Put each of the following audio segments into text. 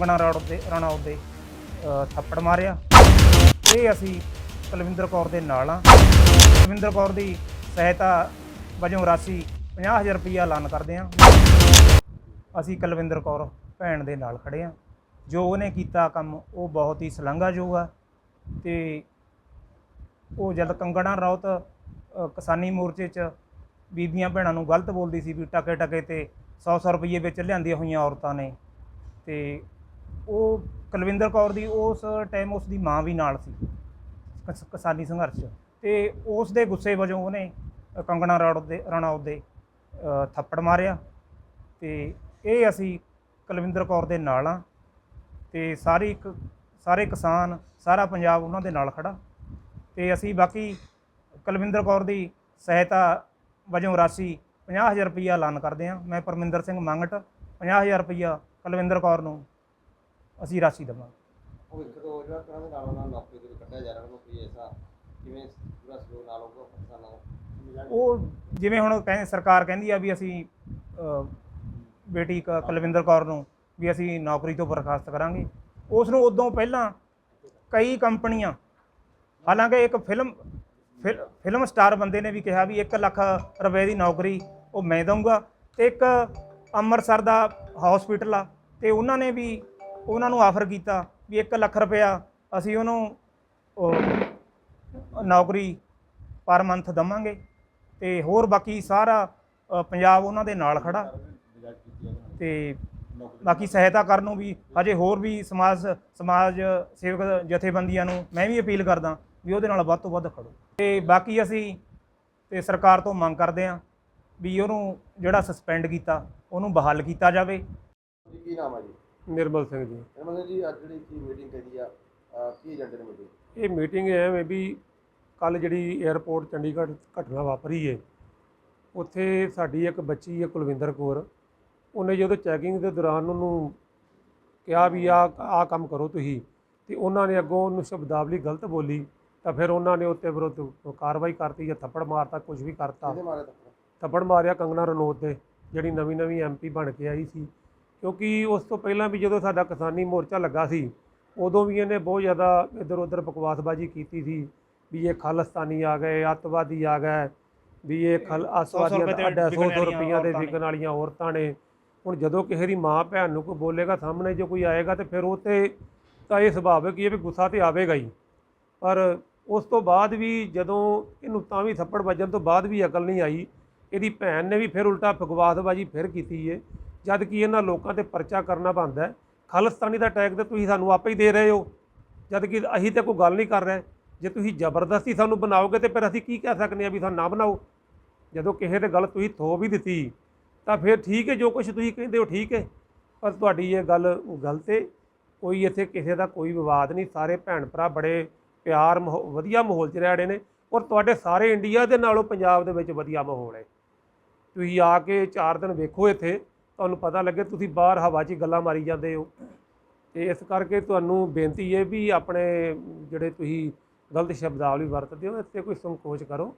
ਕੰਗਣਾ ਰੌੜ ਦੇ ਰਾਣਾ ਉੱਤੇ ਅ, ਥੱਪੜ ਮਾਰਿਆ। ਇਹ ਅਸੀਂ ਕੁਲਵਿੰਦਰ ਕੌਰ ਦੇ ਨਾਲ ਆ। ਕੁਲਵਿੰਦਰ ਕੌਰ ਦੀ ਸਹਾਇਤਾ ਵਜੋਂ ਰਾਸ਼ੀ 50000 ਰੁਪਈਆ ਐਲਾਨ ਕਰਦੇ ਹਾਂ ਅਸੀਂ ਕੁਲਵਿੰਦਰ ਕੌਰ ਭੈਣ ਦੇ ਨਾਲ ਖੜੇ ਹਾਂ ਜੋ ਉਹਨੇ ਕੀਤਾ ਕੰਮ ਉਹ ਬਹੁਤ ਹੀ ਸ਼ਲਾਘਾਯੋਗ ਆ। ਤੇ ਉਹ ਜਦ ਕੰਗਣਾ ਰੌਤ ਅ, ਕਿਸਾਨੀ ਮੋਰਚੇ 'ਚ ਬੀਬੀਆਂ ਭੈਣਾਂ ਨੂੰ ਗਲਤ ਬੋਲਦੀ ਸੀ ਵੀ ਟਕੇ ਟਕੇ ਤੇ 100-100 ਰੁਪਏ ਵਿੱਚ ਲਿਆਂਦੀਆਂ ਹੋਈਆਂ ਔਰਤਾਂ ਨੇ ਤੇ ਉਹ ਕੁਲਵਿੰਦਰ ਕੌਰ ਦੀ ਉਸ ਟਾਈਮ ਉਸ ਦੀ ਮਾਂ ਵੀ ਨਾਲ ਸੀ ਕਿਸ- ਕਿਸਾਨੀ ਸੰਘਰਸ਼ 'ਚ। ਤੇ ਉਸ ਦੇ ਗੁੱਸੇ ਵਜੋਂ ਉਹਨੇ ਅ, ਕੰਗਣਾ ਰੌੜ ਦੇ ਰਾਣਾ ਉਹਦੇ ਅ, ਥੱਪੜ ਮਾਰਿਆ। ਤੇ ਇਹ ਅਸੀਂ ਕੁਲਵਿੰਦਰ ਕੌਰ ਦੇ ਨਾਲ ਆ। ਤੇ ਸਾਰੀ ਇੱਕ ਸਾਰੇ ਕਿਸਾਨ ਸਾਰਾ ਪੰਜਾਬ ਉਹਨਾਂ ਦੇ ਨਾਲ ਖੜਾ। ਤੇ ਅਸੀਂ ਬਾਕੀ ਕੁਲਵਿੰਦਰ ਕੌਰ ਦੀ ਸਹਾਇਤਾ ਵਜੋਂ ਰਾਸ਼ੀ 50000 ਰੁਪਈਆ ਐਲਾਨ ਕਰਦੇ ਹਾਂ ਮੈਂ ਪਰਮਿੰਦਰ ਸਿੰਘ ਮੰਗਟ 50000 ਰੁਪਈਆ ਕੁਲਵਿੰਦਰ ਕੌਰ ਨੂੰ ਅਸੀਂ ਰਾਸ਼ੀ ਦੇਵਾਂਗੇ। ਉਹ ਇੱਕ ਤੋਂ ਜਿਹੜਾ ਤਰ੍ਹਾਂ ਦੇ ਨਾਲ ਉਹਨਾਂ ਨੂੰ ਨੌਕਰੀ ਦੇ ਵਿੱਚ ਕੱਢਿਆ ਜਾ ਰਿਹਾ ਉਹਨੂੰ ਐਸਾ ਕਿਵੇਂ ਪੂਰਾ ਸਹਿਯੋਗ ਨਾਲ ਹੋਊਗਾ ਕਿਸਾਨਾਂ ਦਾ ਉਹ ਜਿਵੇਂ ਹੁਣ ਕਹਿੰਦੇ ਸਰਕਾਰ ਕਹਿੰਦੀ ਆ ਵੀ ਅਸੀਂ ਬੇਟੀ ਕ- ਕੁਲਵਿੰਦਰ ਕੌਰ ਨੂੰ ਵੀ ਅਸੀਂ ਨੌਕਰੀ ਤੋਂ ਬਰਖਾਸਤ ਕਰਾਂਗੇ। ਉਸ ਨੂੰ ਉਦੋਂ ਪਹਿਲਾਂ ਕਈ ਕੰਪਨੀਆਂ ਹਾਲਾਂਕਿ ਇੱਕ ਫਿਲਮ ਫਿਲ- ਫਿਲਮ ਸਟਾਰ ਬੰਦੇ ਨੇ ਵੀ ਕਿਹਾ ਵੀ 1 ਲੱਖ ਰੁਪਏ ਦੀ ਨੌਕਰੀ ਉਹ ਮੈਂ ਦਊਂਗਾ ਤੇ ਇੱਕ ਅੰਮ੍ਰਿਤਸਰ ਦਾ ਹਸਪੀਟਲ ਆ ਤੇ ਉਹਨਾਂ ਨੇ ਵੀ ਉਹਨਾਂ ਨੂੰ ਆਫਰ ਕੀਤਾ ਵੀ 1 ਲੱਖ ਰੁਪਇਆ ਅਸੀਂ ਉਹਨੂੰ ਨੌਕਰੀ ਪਰ ਮੰਥ ਦਵਾਂਗੇ ਤੇ ਹੋਰ ਬਾਕੀ ਸਾਰਾ ਪੰਜਾਬ ਉਹਨਾਂ ਦੇ ਨਾਲ ਖੜਾ ਤੇ ਬਾਕੀ ਸਹਾਇਤਾ ਕਰਨ ਨੂੰ ਵੀ ਹਜੇ ਹੋਰ ਵੀ ਸਮਾਜ ਸਮਾਜ ਸੇਵਕ ਜਥੇਬੰਦੀਆਂ ਨੂੰ ਮੈਂ ਵੀ ਅਪੀਲ ਕਰਦਾ ਵੀ ਉਹਦੇ ਨਾਲ ਵੱਧ ਤੋਂ ਵੱਧ ਖੜੋ। ਤੇ ਬਾਕੀ ਅਸੀਂ ਤੇ ਸਰਕਾਰ ਤੋਂ ਮੰਗ ਕਰਦੇ ਹਾਂ ਵੀ ਉਹਨੂੰ ਜਿਹੜਾ ਸਸਪੈਂਡ ਕੀਤਾ, ਉਹਨੂੰ ਬਹਾਲ ਕੀਤਾ ਜਾਵੇ। ਕੀ ਨਾਮ ਹੈ ਜੀ? ਨਿਰਮਲ ਸਿੰਘ ਜੀ। ਇਹਨਾਂ ਜੀ ਅੱਜ ਜਿਹੜੀ ਕੀ ਮੀਟਿੰਗ ਕਰੀ ਆ ਅਹ ਕੀ ਏਜੰਡੇ ਨੇ ਮੀਟਿੰਗ ਇਹ ਮੀਟਿੰਗ ਐਵੇਂ ਵੀ ਕੱਲ ਜਿਹੜੀ 에ਅਰਪੋਰਟ ਚੰਡੀਗੜ੍ਹ ਘਟਨਾ ਵਾਪਰੀ ਏ ਉੱਥੇ ਸਾਡੀ ਇੱਕ ਬੱਚੀ ਹੈ ਕੁਲਵਿੰਦਰ ਕੌਰ ਉਹਨੇ ਜਦੋਂ ਚੈਕਿੰਗ ਦੇ ਦੌਰਾਨ ਉਹਨੂੰ ਕਿਹਾ ਵੀ ਆ ਆ ਕੰਮ ਕਰੋ ਤੁਸੀਂ ਤੇ ਉਹਨਾਂ ਨੇ ਅੱਗੋਂ ਉਹਨੂੰ ਸ਼ਬਦਾਵਲੀ ਗਲਤ ਬੋਲੀ ਤਾਂ ਫਿਰ ਉਹਨਾਂ ਨੇ ਉੱਤੇ ਵਿਰੁੱਧ ਕਾਰਵਾਈ ਕਰਤੀ ਜਾਂ ਥੱਪੜ ਮਾਰਤਾ ਕੁਝ ਵੀ ਕਰਤਾ। ਕਿਹਦੇ ਮਾਰੇ ਤੱਕ ਥੱਪੜ ਮਾਰਿਆ ਕੰਗਨਾ ਰਣੌਤ ਦੇ ਜਿਹੜੀ ਨਵੀਂ ਨਵੀਂ ਐਮਪੀ ਬਣ ਕੇ ਆਈ ਸੀ। ਕਿਉਂਕਿ ਉਸ ਤੋਂ ਪਹਿਲਾਂ ਵੀ ਜਦੋਂ ਸਾਡਾ ਕਿਸਾਨੀ ਮੋਰਚਾ ਲੱਗਾ ਸੀ ਉਦੋਂ ਵੀ ਇਹਨੇ ਬਹੁਤ ਜ਼ਿਆਦਾ ਇੱਧਰ ਉੱਧਰ ਬਕਵਾਸਬਾਜ਼ੀ ਕੀਤੀ ਸੀ ਵੀ ਇਹ ਖਾਲਿਸਤਾਨੀ ਆ ਗਏ ਅੱਤਵਾਦੀ ਆ ਗਏ ਵੀ ਇਹ ਖਲ ਤੇ ਦਾ ਅੱਡਾ 100 ਵਿਕਣ ਵਾਲੀਆਂ ਰੁਪਈਆਂ ਦੇ। ਵਿਕਣ ਵਾਲੀਆਂ ਔਰਤਾਂ ਨੇ। ਹੁਣ ਜਦੋਂ ਕਿਸੇ ਦੀ ਮਾਂ ਭੈਣ ਨੂੰ ਕੋਈ ਬੋਲੇਗਾ ਸਾਹਮਣੇ ਜੋ ਕੋਈ ਆਏਗਾ ਤੇ ਫਿਰ ਉਹ ਤੇ ਤਾਂ ਇਹ ਸੁਭਾਵਿਕ ਹੀ ਹੈ ਵੀ ਗੁੱਸਾ ਤੇ ਆਵੇਗਾ ਹੀ। ਪਰ ਉਸ ਤੋਂ ਬਾਅਦ ਵੀ ਜਦੋਂ ਇਹਨੂੰ ਤਾਂ ਵੀ ਥੱਪੜ ਵੱਜਣ ਤੋਂ ਬਾਅਦ ਵੀ ਅਕਲ ਨਹੀਂ ਆਈ ਇਹਦੀ ਭੈਣ ਨੇ ਵੀ ਫਿਰ ਉਲਟਾ ਬਕਵਾਸਬਾਜ਼ੀ ਫਿਰ ਕੀਤੀ ਏ। ਜਦ ਕਿ ਇਹਨਾਂ ਲੋਕਾਂ ਤੇ ਪਰਚਾ ਕਰਨਾ ਬਣਦਾ ਹੈ। ਖਾਲਿਸਤਾਨੀ ਦਾ ਟੈਗ ਤੇ ਤੁਸੀਂ ਸਾਨੂੰ ਆਪੇ ਹੀ ਦੇ ਰਹੇ ਹੋ। ਜਦ ਕਿ ਅਸੀਂ ਤੇ ਕੋਈ ਗੱਲ ਨਹੀਂ ਕਰ ਰਹੇ। ਜੇ ਤੁਸੀਂ ਜ਼ਬਰਦਸਤੀ ਸਾਨੂੰ ਬਣਾਓਗੇ ਤੇ ਫਿਰ ਅਸੀਂ ਕੀ ਕਹਿ ਸਕਦੇ ਹਾਂ ਵੀ ਸਾਨੂੰ ਨਾ ਬਣਾਓ? ਜਦੋਂ ਕਿਸੇ ਤੇ ਗੱਲ ਤੁਸੀਂ ਥੋ ਵੀ ਦਿੱਤੀ, ਤਾਂ ਫਿਰ ਠੀਕ ਹੈ, ਜੋ ਕੁਝ ਤੁਸੀਂ ਕਹਿੰਦੇ ਹੋ ਠੀਕ ਹੈ। ਪਰ ਤੁਹਾਡੀ ਇਹ ਗੱਲ ਗਲਤ ਹੈ। ਕੋਈ ਇੱਥੇ ਕਿਸੇ ਦਾ ਕੋਈ ਵਿਵਾਦ ਨਹੀਂ। ਸਾਰੇ ਭੈਣ ਭਰਾ ਬੜੇ ਪਿਆਰ ਮਾਹੌ- ਵਧੀਆ ਮਾਹੌਲ 'ਚ ਰਹਿ ਰਹੇ ਨੇ ਔਰ ਤੁਹਾਡੇ ਸਾਰੇ ਇੰਡੀਆ ਦੇ ਨਾਲੋਂ ਪੰਜਾਬ ਦੇ ਵਿੱਚ ਵਧੀਆ ਮਾਹੌਲ ਹੈ। ਤੁਸੀਂ ਆ ਕੇ 4 ਦਿਨ ਵੇਖੋ ਇੱਥੇ। ਤੁਹਾਨੂੰ ਪਤਾ ਲੱਗੇ ਤੁਸੀਂ ਬਾਹਰ ਹਵਾ 'ਚ ਗੱਲਾਂ ਮਾਰੀ ਜਾਂਦੇ ਹੋ। ਤੇ ਇਸ ਕਰਕੇ ਤੁਹਾਨੂੰ ਬੇਨਤੀ ਹੈ ਵੀ ਆਪਣੇ ਜਿਹੜੇ ਤੁਸੀਂ ਗਲਤ ਸ਼ਬਦਾਵਲੀ ਵਰਤਦੇ ਹੋ, ਇਸ 'ਤੇ ਕੋਈ ਸੰਕੋਚ ਕਰੋ।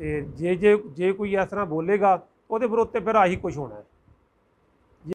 ਤੇ ਜੇ ਜੇ ਜੇ ਕੋਈ ਇਸ ਤਰ੍ਹਾਂ ਬੋਲੇਗਾ, ਉਹਦੇ ਵਿਰੁੱਧ ਤੇ ਫਿਰ ਆਹੀ ਕੁਝ ਹੋਣਾ ਹੈ।